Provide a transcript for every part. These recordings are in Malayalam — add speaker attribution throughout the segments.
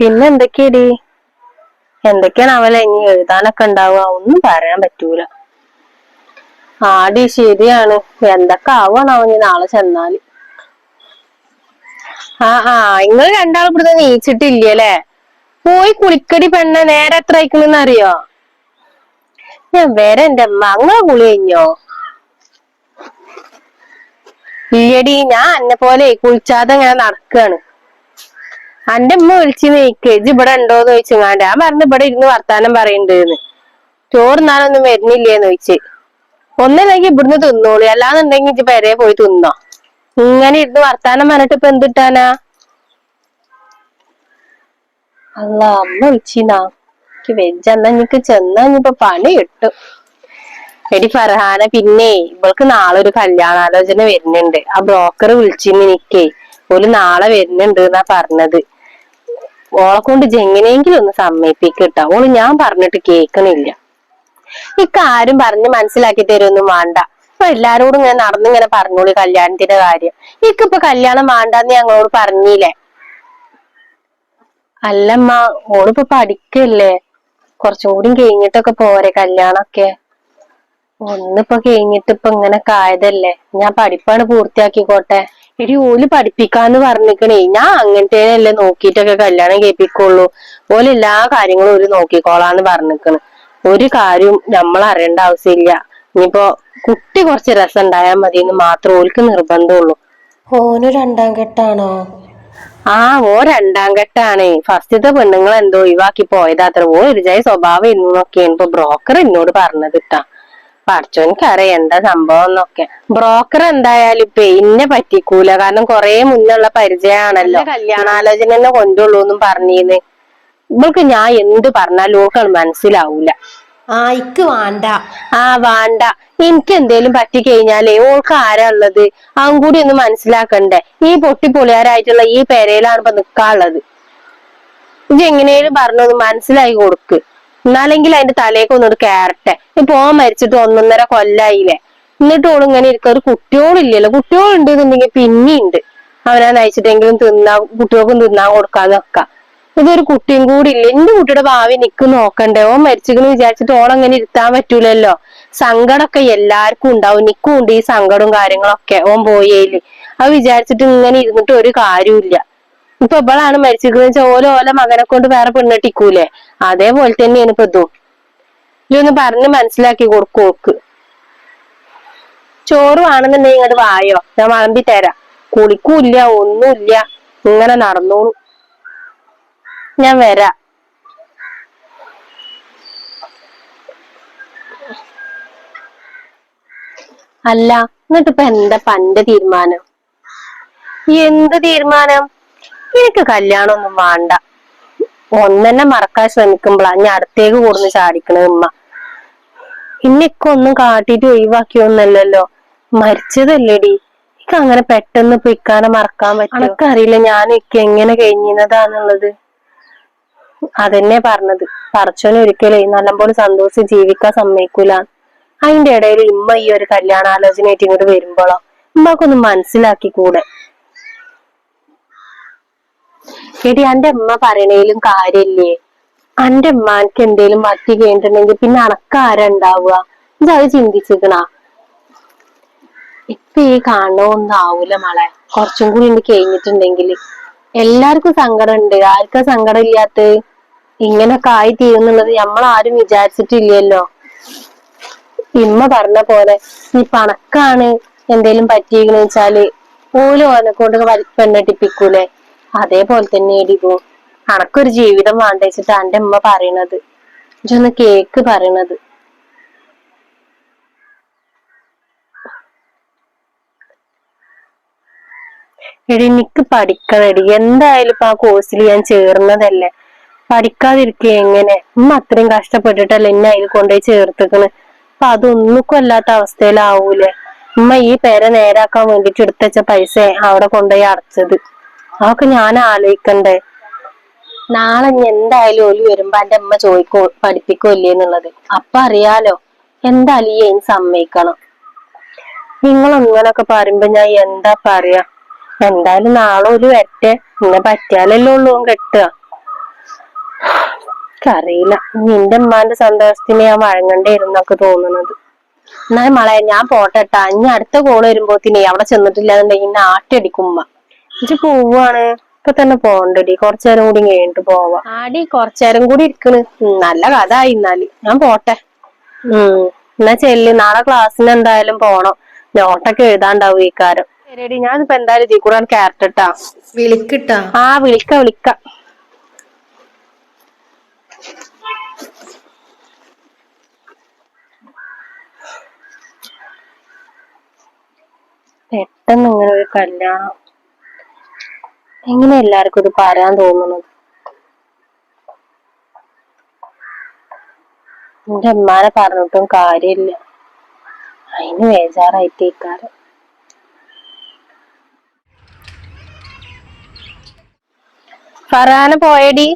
Speaker 1: പിന്നെ എന്തൊക്കെയടി? എന്തൊക്കെയാണ് അവലെ? ഇനി എഴുതാനൊക്കെ ഉണ്ടാവുക. ഒന്നും പറയാൻ പറ്റൂല. ആടി ശരിയാണ്. എന്തൊക്കെ ആവാണ് ഇനി നാളെ ചെന്നാൽ? ആ ആ നിങ്ങൾ രണ്ടാളും ഇവിടുന്ന് നീച്ചിട്ടില്ലേ പോയി കുളിക്കടി പെണ്ണ നേരെ എത്ര അയക്കണെന്ന് അറിയോ ഞാൻ വേറെ എന്റെ അമ്മ. അങ്ങനെ കുളി കഴിഞ്ഞോ? ഇല്ലടി ഞാൻ എന്നെ പോലെ കുളിച്ചാതെ ഇങ്ങനെ നടക്കാണ്. അന്റെ ഉമ്മ വിളിച്ചു നീക്ക് ഇജ് ഇവിടെ ഉണ്ടോന്ന് ചോദിച്ചു ഞാൻ പറഞ്ഞു ഇവിടെ ഇരുന്ന് വർത്താനം പറയുന്നുണ്ട് ചോറുന്നാനൊന്നും വരുന്നില്ലേന്ന് ചോദിച്ച്. ഒന്നില്ലെങ്കിൽ ഇവിടുന്ന് തിന്നോളൂ അല്ലാന്നുണ്ടെങ്കിൽ ഇജ്ജ് പെരെ പോയി തിന്നോ. ഇങ്ങനെ ഇരുന്ന് വർത്താനം പറഞ്ഞിട്ട് ഇപ്പൊ എന്തിട്ടാനാ അല്ല അമ്മ വിളിച്ചിനാ എനിക്ക് വെജ് എന്നാ എനിക്ക് ചെന്നാ ഇനിയിപ്പൊ പണി കിട്ടും. എടി ഫർഹാന പിന്നെ ഇവൾക്ക് നാളെ ഒരു കല്യാണാലോചന വരുന്നുണ്ട്. ആ ബ്രോക്കർ വിളിച്ചിന്ന് എനിക്കേ ഒരു നാളെ വരുന്നുണ്ട് എന്നാ പറഞ്ഞത്. ഓളെ കൊണ്ട് ജെങ്ങനെയെങ്കിലും ഒന്ന് സമ്മതിപ്പിക്കട്ടോ ഓൾ ഞാൻ പറഞ്ഞിട്ട് കേൾക്കണില്ല ഇക്കാരും പറഞ്ഞ് മനസ്സിലാക്കി തരുമൊന്നും വേണ്ട. ഇപ്പൊ എല്ലാരോടും ഇങ്ങനെ നടന്നിങ്ങനെ പറഞ്ഞോളി കല്യാണത്തിന്റെ കാര്യം. ഇക്കിപ്പൊ കല്യാണം വേണ്ടെന്ന് ഞങ്ങളോട് പറഞ്ഞില്ലേ? അല്ലമ്മ ഓളിപ്പോ പഠിക്കല്ലേ? കുറച്ചും കൂടി കഴിഞ്ഞിട്ടൊക്കെ പോരെ കല്യാണൊക്കെ. ഒന്നിപ്പോ കഴിഞ്ഞിട്ട് ഇപ്പൊ ഇങ്ങനെ ആയതല്ലേ? ഞാൻ പഠിപ്പാണ് പൂർത്തിയാക്കിക്കോട്ടെ. എടി ഓൽ പഠിപ്പിക്കാന്ന് പറഞ്ഞിക്കണേ. ഞാൻ അങ്ങനത്തേനല്ലേ നോക്കിയിട്ടൊക്കെ കല്യാണം കേൾപ്പിക്കുള്ളൂ ഓൽ എല്ലാ കാര്യങ്ങളും ഒരു നോക്കിക്കോളാന്ന് പറഞ്ഞിക്കണ്. ഒരു കാര്യവും നമ്മൾ അറിയേണ്ട ആവശ്യമില്ല. ഇനിയിപ്പോ കുട്ടി കുറച്ച് രസം ഉണ്ടായാൽ മതി എന്ന് മാത്രം ഓൽക്ക് നിർബന്ധമുള്ളൂ.
Speaker 2: ഓന് രണ്ടാം ഘട്ടാണോ?
Speaker 1: ആ ഓ രണ്ടാം ഘട്ടാണ്. ഫസ്റ്റത്തെ പെണ്ണുങ്ങൾ എന്തോ ഒഴിവാക്കി പോയതാത്ര ഓ ഒരു ജയ സ്വഭാവം എന്നൊക്കെയാണ് ഇപ്പൊ ബ്രോക്കർ എന്നോട് പറഞ്ഞത് ഇട്ടാ പഠിച്ചോനിക്കറിയാം എന്താ സംഭവം എന്നൊക്കെ ബ്രോക്കർ എന്തായാലും ഇപ്പൊ ഇന്നെ പറ്റിക്കൂല. കാരണം കൊറേ മുന്നുള്ള പരിചയമാണല്ലോ കല്യാണാലോചന തന്നെ കൊണ്ടുള്ളൂ എന്നും പറഞ്ഞിന്ന്. ഇവൾക്ക് ഞാൻ എന്ത് പറഞ്ഞാലും ഓക്കൾ മനസ്സിലാവൂല.
Speaker 2: ആ ഇക്ക് വേണ്ട.
Speaker 1: ആ വേണ്ട. എനിക്ക് എന്തേലും പറ്റി കഴിഞ്ഞാലേ ഓൾക്ക് ആരാ ഉള്ളത്? അതും കൂടി ഒന്ന് മനസ്സിലാക്കണ്ടേ. ഈ പൊട്ടിപ്പൊളിയാരായിട്ടുള്ള ഈ പെരയിലാണ് ഇപ്പൊ നിക്കാനുള്ളത് ഇത് എങ്ങനെയും പറഞ്ഞൊന്ന് മനസ്സിലായി കൊടുക്ക്. എന്നാലെങ്കിൽ അതിന്റെ തലേക്ക് ഒന്നോട് കയറട്ടെ ഇപ്പൊ മരിച്ചിട്ട് ഒന്നൊന്നര കൊല്ലായില്ലേ. എന്നിട്ട് ഓൾ ഇങ്ങനെ ഇരിക്ക. ഒരു കുട്ടിയോളില്ലല്ലോ. കുട്ടിയോളുണ്ട് എന്നുണ്ടെങ്കിൽ പിന്നെയുണ്ട്. അവനാ നയിച്ചിട്ടെങ്കിലും തിന്നാ കുട്ടികൾക്കും തിന്നാൻ കൊടുക്കാൻ വെക്കാം ഇതൊരു കുട്ടിയും കൂടി ഇല്ല. എന്റെ കുട്ടിയുടെ ഭാവി നിക്ക് നോക്കണ്ടേ. ഓൻ മരിച്ചിരിക്കുന്നു വിചാരിച്ചിട്ട് ഓൾ അങ്ങനെ ഇരുത്താൻ പറ്റൂലല്ലോ. സങ്കടമൊക്കെ എല്ലാവർക്കും ഉണ്ടാവും. നിക്കും ഉണ്ട് ഈ സങ്കടവും കാര്യങ്ങളൊക്കെ. ഓൻ പോയേൽ. അത് വിചാരിച്ചിട്ട് ഇങ്ങനെ ഇരുന്നിട്ട് ഒരു കാര്യമില്ല ഇപ്പൊ ഇവളാണ് മരിച്ചിരിക്കുന്നത് വെച്ചാൽ ഓല ഓല മകനെ കൊണ്ട് വേറെ പെണ്ണിട്ടിക്കൂലേ അതേപോലെ തന്നെയാണ് ഇപ്പൊ ഇതും. ഇതൊന്ന് പറഞ്ഞ് മനസ്സിലാക്കി കൊടുക്കും ഓക്ക്. ചോറ് വേണമെന്നുണ്ടെങ്കിൽ ഇങ്ങോട്ട് വായോ? ഞാൻ വളമ്പി തരാം. കുളിക്കൂല്ല ഒന്നുമില്ല. ഇങ്ങനെ നടന്നോളൂ. ഞാൻ വരാ. അല്ല എന്നിട്ടിപ്പോ എന്താ പന്റെ തീരുമാനം? എന്ത് തീരുമാനം? എനിക്ക് കല്യാണമൊന്നും വേണ്ട. ഒന്നെന്നെ മറക്കാൻ ശ്രമിക്കുമ്പോളാ ഞാൻ അടുത്തേക്ക് കൂടുന്നു ചാടിക്കണത് ഉമ്മ. ഇന്നൊക്കെ ഒന്നും കാട്ടിട്ട് ഒഴിവാക്കിയൊന്നല്ലല്ലോ മരിച്ചതല്ലേടി. എനിക്ക് അങ്ങനെ പെട്ടെന്ന് ഇപ്പൊ ഇക്കാനെ മറക്കാൻ പറ്റും എനിക്കറിയില്ല ഞാൻ ഇക്ക എങ്ങനെ കഴിഞ്ഞതാന്നുള്ളത് അതെന്നെ പറഞ്ഞത്. പറച്ചോനെ ഒരിക്കലേ നല്ലപോലെ സന്തോഷിച്ച് ജീവിക്കാൻ സമ്മതിക്കൂല. അതിന്റെ ഇടയിൽ ഇമ്മ ഈ ഒരു കല്യാണാലോചനയായിട്ട് ഇങ്ങോട്ട് വരുമ്പോഴോ ഉമ്മക്കൊന്ന് മനസ്സിലാക്കി കൂടെ എടി അന്റെ അമ്മ പറയണേലും കാര്യല്ലേ അന്റെ അമ്മാർക്ക് എന്തേലും പറ്റി കഴിഞ്ഞിട്ടുണ്ടെങ്കിൽ പിന്നെ അണക്കാരുണ്ടാവുക ഇതത് ചിന്തിച്ചിരിക്കണ ഇപ്പൊ ഈ കാണണമൊന്നും ആവൂല മളെ. കുറച്ചും കൂടി ഉണ്ട് കഴിഞ്ഞിട്ടുണ്ടെങ്കിൽ. എല്ലാവർക്കും സങ്കടം ഉണ്ട് ആർക്കാ സങ്കടം ഇല്ലാത്ത ഇങ്ങനൊക്കെ ആയി തീരുന്നുള്ളത് നമ്മൾ ആരും വിചാരിച്ചിട്ടില്ലല്ലോ. ഇമ്മ പറഞ്ഞ പോലെ ഈ പണക്കാണ് എന്തേലും പറ്റിയെന്ന് വെച്ചാൽ ഓലും ഓനെ കൊണ്ട് പെണ്ണെട്ടിപ്പിക്കൂലേ? അതേപോലെ തന്നെ ഇടിപ്പോ അനക്കൊരു ജീവിതം വേണ്ടെച്ചിട്ട് എന്റെ ഉമ്മ പറയണത്. ഇജൊന്ന് കേക്ക് പറയണത്. എടി എനിക്ക് പഠിക്കണടി. എന്തായാലും ഇപ്പൊ ആ കോഴ്സിൽ ഞാൻ ചേർന്നതല്ലേ. പഠിക്കാതിരിക്കുക എങ്ങനെ? ഉമ്മ അത്രയും കഷ്ടപ്പെട്ടിട്ടല്ലേ എന്നെ അതിൽ കൊണ്ടുപോയി ചേർത്തിക്കണ്. അപ്പൊ അതൊന്നും അല്ലാത്ത അവസ്ഥയിലാവൂലേ. ഉമ്മ ഈ പേരെ നേരാക്കാൻ വേണ്ടിട്ട് എടുത്തച്ച പൈസ അവിടെ കൊണ്ടുപോയി അടച്ചത്. അതൊക്കെ ഞാൻ ആലോചിക്കണ്ടേ. നാളെ ഇനി എന്തായാലും ഓൽ വരുമ്പോ എന്റെ അമ്മ ചോദിക്കോ പഠിപ്പിക്കോ ഇല്ലേ എന്നുള്ളത്. അപ്പൊ അറിയാലോ എന്തായാലും ഈ അതിന് സമ്മതിക്കണം. നിങ്ങൾ അങ്ങനൊക്കെ പറയുമ്പോ ഞാൻ എന്താ പറയാ? എന്തായാലും നാളെ ഒരു വരട്ടെ. ഇന്നെ പറ്റിയാലല്ലേ ഉള്ളൂ കെട്ടുക. അറിയില്ല. നിന്റെ ഉമ്മാന്റെ സന്തോഷത്തിന് ഞാൻ വഴങ്ങണ്ടേരുന്നൊക്കെ തോന്നുന്നത് എന്നാലും മളെ ഞാൻ പോട്ടെട്ടാ. ഇനി അടുത്ത കോൾ വരുമ്പോത്തിനെ അവിടെ ചെന്നിട്ടില്ലാന്നുണ്ടെങ്കിൽ എന്നുണ്ടെങ്കിൽ ആട്ടിയടിക്കും ഉമ്മ. ഇജ്ജ് പോവാണ്. ഇപ്പൊ തന്നെ പോണ്ടടി കൊറച്ചേരം കൂടി കഴിഞ്ഞിട്ട് പോവാ. ആടി കൊറച്ചേരം കൂടി ഇരിക്കണ്. ഉം, നല്ല കഥ ആയി എന്നാൽ ഞാൻ പോട്ടെ. ഉം എന്നാ ചെല്ലി. നാളെ ക്ലാസ്സിന് എന്തായാലും പോണം. നോട്ടൊക്കെ എഴുതാണ്ടാവും ഈ കാരം ശരിയടി ഞാനിപ്പോ എന്തായാലും ഇതിൽ കൂടെ കയറട്ടാ
Speaker 2: വിളിക്കിട്ടാ
Speaker 1: ആ വിളിക്ക വിളിക്ക. പെട്ടെന്ന് ഇങ്ങനെ ഒരു കല്യാണം. എങ്ങനെ എല്ലാവർക്കും ഇത് പറയാൻ തോന്നുന്നത്. എന്റെ അമ്മാനെ പറഞ്ഞിട്ടും കാര്യമില്ല. അതിന് ബേജാറായിട്ടേക്കാരം. ഫറാന പോയടി.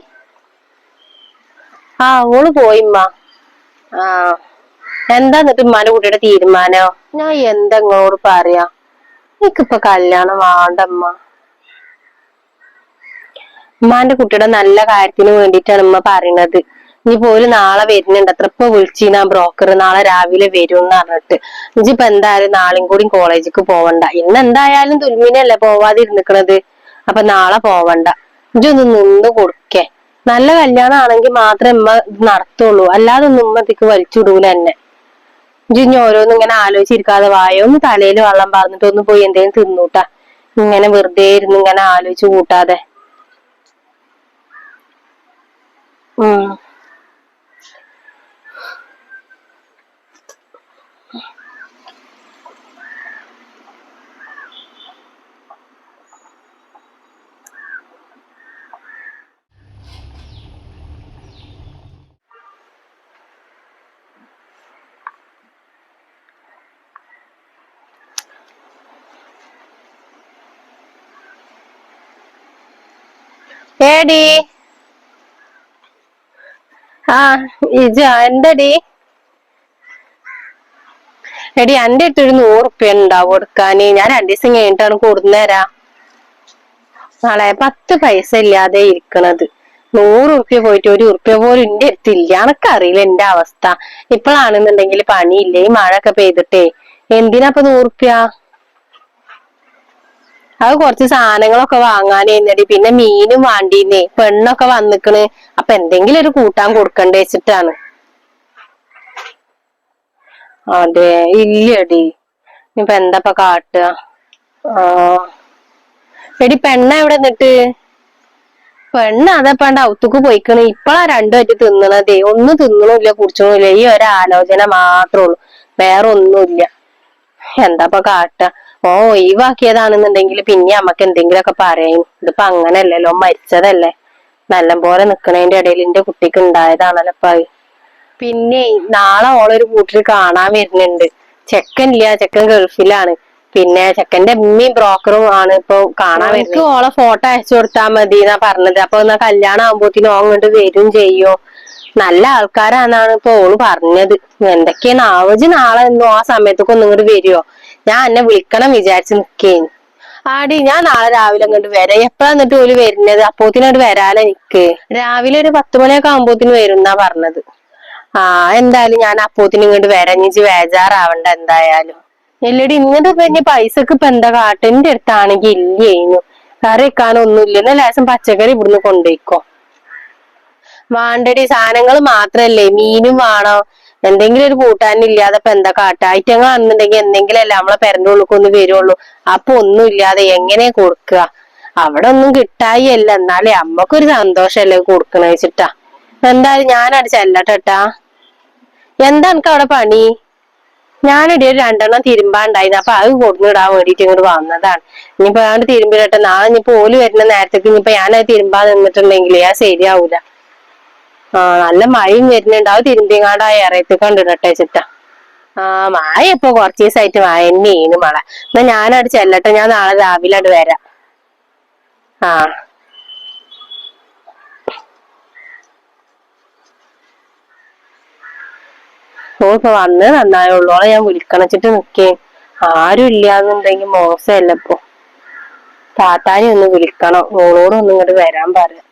Speaker 1: ആ ഓൾ പോയിമ്മ ആ എന്താ എന്നിട്ട് ഉമ്മാന്റെ കുട്ടിയുടെ തീരുമാനോ? ഞാൻ എന്താ ഇങ്ങളോട് പറയാ? എനിക്കിപ്പൊ കല്യാണം വേണ്ടമ്മ ഉമ്മാന്റെ കുട്ടിയുടെ നല്ല കാര്യത്തിന് വേണ്ടിയിട്ടാണ് ഉമ്മ പറയണത് ഇനി പോലും നാളെ വരുന്നുണ്ട്. അത്ര ഇപ്പൊ വിളിച്ചിനാ ബ്രോക്കർ നാളെ രാവിലെ വരും എന്ന് പറഞ്ഞിട്ട്. ഇനിയിപ്പോ എന്തായാലും നാളെയും കൂടി കോളേജിക്ക് പോവണ്ട. ഇന്ന് എന്തായാലും തുൽമിനല്ലേ പോവാതിരുന്നിക്കണത്? അപ്പൊ നാളെ പോവണ്ട. ഇജൊന്ന് നിന്ന് കൊടുക്കേ. നല്ല കല്യാണം ആണെങ്കിൽ മാത്രമേ ഉമ്മ നടത്തുള്ളൂ. അല്ലാതെ ഒന്നും ഉമ്മത്തിക്ക് വലിച്ചുവിടൂല എന്നെ. ഇനി ഓരോന്നും ഇങ്ങനെ ആലോചിച്ചിരിക്കാതെ വായോ? ഒന്ന് തലയിൽ വെള്ളം പറഞ്ഞിട്ട് ഒന്ന് പോയി എന്തെങ്കിലും തിന്നൂട്ടാ. ഇങ്ങനെ വെറുതെ ഇരുന്ന് ഇങ്ങനെ ആലോചിച്ച് കൂട്ടാതെ. ഉം ഏടി ആ ഇജ എന്തടി? എടി എന്റെ അടുത്തൊരു നൂറുപ്യ ഉണ്ടാവും കൊടുക്കാന്. ഞാൻ രണ്ടു ദിവസം കഴിഞ്ഞിട്ടാണ് കൊടുന്നേരാ നാളെ പത്ത് പൈസ ഇല്ലാതെ ഇരിക്കണത്. നൂറ് ഉറുപ്യ പോയിട്ട് ഒരു ഉറുപ്യ പോലും എന്റെ അടുത്തില്ല എനക്കറിയില്ല എന്റെ അവസ്ഥ. ഇപ്പോഴാണെന്നുണ്ടെങ്കിൽ പണിയില്ലേ? ഈ ഒക്കെ പെയ്തിട്ടേ. എന്തിനാ ഇപ്പൊ നൂറുപ്യ അത് കുറച്ച് സാധനങ്ങളൊക്കെ വാങ്ങാനേന്നടി പിന്നെ മീനും വാണ്ടീന്നേ പെണ്ണൊക്കെ വന്നിക്കണ്. അപ്പൊ എന്തെങ്കിലും ഒരു കൂട്ടാൻ കൊടുക്കണ്ടേ വെച്ചിട്ടാണ്. അതെ ഇല്ലടി ഇനിയിപ്പൊ എന്താപ്പ കാട്ടുക? ആ. എടി പെണ്ണ എവിടെ നിന്നിട്ട്? പെണ്ണ് അതപ്പാണ്ട് ഔത്തുക്ക് പോയിക്കണ്. ഇപ്പളാ രണ്ടുപറ്റി തിന്നണതേ. ഒന്നും തിന്നണില്ല കുടിച്ചണില്ല. ഈ ഒരാലോചന മാത്രമേ ഉള്ളൂ. വേറെ ഒന്നുമില്ല എന്താപ്പ കാട്ട ഓ ഒഴിവാക്കിയതാണെന്നുണ്ടെങ്കിൽ പിന്നെ നമ്മക്ക് എന്തെങ്കിലുമൊക്കെ പറയും. ഇതിപ്പോ അങ്ങനല്ലല്ലോ മരിച്ചതല്ലേ. നല്ലപോലെ നിക്കണേന്റെ ഇടയിൽ എന്റെ കുട്ടിക്ക് ഉണ്ടായതാണല്ലോ ഇപ്പൊ പിന്നെ നാളെ ഓളൊരു കൂട്ടിൽ കാണാൻ വരുന്നുണ്ട്. ചെക്കൻ ഇല്ല ചെക്കൻ ഗൾഫിലാണ്. പിന്നെ ചെക്കന്റെ ഉമ്മയും ബ്രോക്കറും ആണ് ഇപ്പൊ കാണാൻ വരുന്നത്. ഓളെ ഫോട്ടോ അയച്ചു കൊടുത്താൽ മതി എന്നാ പറഞ്ഞത്. അപ്പൊ എന്നാ കല്യാണം ആകുമ്പോത്തിന് ഓ അങ്ങോട്ട് വരും ചെയ്യോ? നല്ല ആൾക്കാരാന്നാണ് ഇപ്പൊ ഓൾ പറഞ്ഞത്. എന്തൊക്കെയാണ് ആവജ് നാളെ എന്നോ ആ സമയത്തൊക്കെ ഒന്നും ഇങ്ങോട്ട് വരുവോ? ഞാൻ എന്നെ വിളിക്കണം വിചാരിച്ചു നിക്കേന്. ആടി ഞാൻ നാളെ രാവിലെ അങ്ങോട്ട് വരാം. എപ്പോഴാ എന്നിട്ട് ഓൽ വരുന്നത്? അപ്പോത്തിനോട് വരാലോ എനിക്ക്. രാവിലെ ഒരു പത്ത് മണിയൊക്കെ ആകുമ്പോത്തിന് വരും എന്നാ പറഞ്ഞത്. ആ എന്തായാലും ഞാൻ അപ്പോത്തിന് ഇങ്ങോട്ട് വരഞ്ഞിച്ച് വേജാറാവണ്ട എന്തായാലും. എല്ലടി ഇങ്ങോട്ട് പിന്നെ പൈസക്ക് ഇപ്പൊ എന്താ കാട്ടും? എന്റെ അടുത്താണെങ്കിൽ ഇല്ലേനു. കറി വെക്കാനൊന്നുമില്ല എന്നാ ലേശം പച്ചക്കറി ഇവിടുന്ന് കൊണ്ടുപോയിക്കോ വാണ്ടടി സാധനങ്ങൾ മാത്രല്ലേ? മീനും വേണോ. എന്തെങ്കിലും ഒരു കൂട്ടാനില്ലാതെ ഇപ്പൊ എന്താ കാട്ട? ഐറ്റങ്ങളാണെന്നുണ്ടെങ്കിൽ എന്തെങ്കിലും അല്ല നമ്മളെ പെരന്റെ ഉള്ളിൽ ഒന്ന് വരുള്ളൂ. അപ്പൊ ഒന്നും ഇല്ലാതെ എങ്ങനെ കൊടുക്കുക? അവിടെ ഒന്നും കിട്ടായി അല്ല എന്നാലേ അമ്മക്കൊരു സന്തോഷല്ലേ കൊടുക്കണ വെച്ചിട്ടാ. എന്തായാലും ഞാനവിടെ ചെല്ലട്ടെട്ടാ. എന്താ എനിക്ക് അവിടെ പണി? ഞാനിടെ ഒരു രണ്ടെണ്ണം തിരുമ്പാണ്ടായിരുന്നു അപ്പൊ അത് കൊടുന്നിടാൻ വേണ്ടിട്ട് ഇങ്ങോട്ട് വന്നതാണ്. ഇനിയിപ്പോ ഞാൻ തിരുമ്പിടട്ടെ. നാളെ ഇനിയിപ്പോ ഓൽ വരുന്ന നേരത്തേക്ക് ഇനിയിപ്പോ ഞാനത് തിരുമ്പാൻ നിന്നിട്ടുണ്ടെങ്കിൽ ആ ശരിയാവൂല. ആ നല്ല മഴയും വരുന്നുണ്ട്. അത് തിരുമ്പിങ്ങാണ്ട് ആ ഇറയത്ത് കണ്ടിടട്ടെ ചിട്ട ആ മഴ ഇപ്പൊ കുറച്ച് ദിവസമായിട്ട് മഴ തന്നെയാണ് മഴ എന്നാ ഞാനവിടെ ചെല്ലട്ടെ. ഞാൻ നാളെ രാവിലെ അവിടെ വരാം. ആ. ഓ ഇപ്പൊ വന്ന് നന്നായുള്ളൂ ഞാൻ വിളിക്കണച്ചിട്ട് നിക്കേ. ആരും ഇല്ലാന്നുണ്ടെങ്കിൽ മോശമല്ല താത്താനെ ഒന്ന് വിളിക്കണം. മോളോടൊന്നും ഇങ്ങോട്ട് വരാൻ പറയാം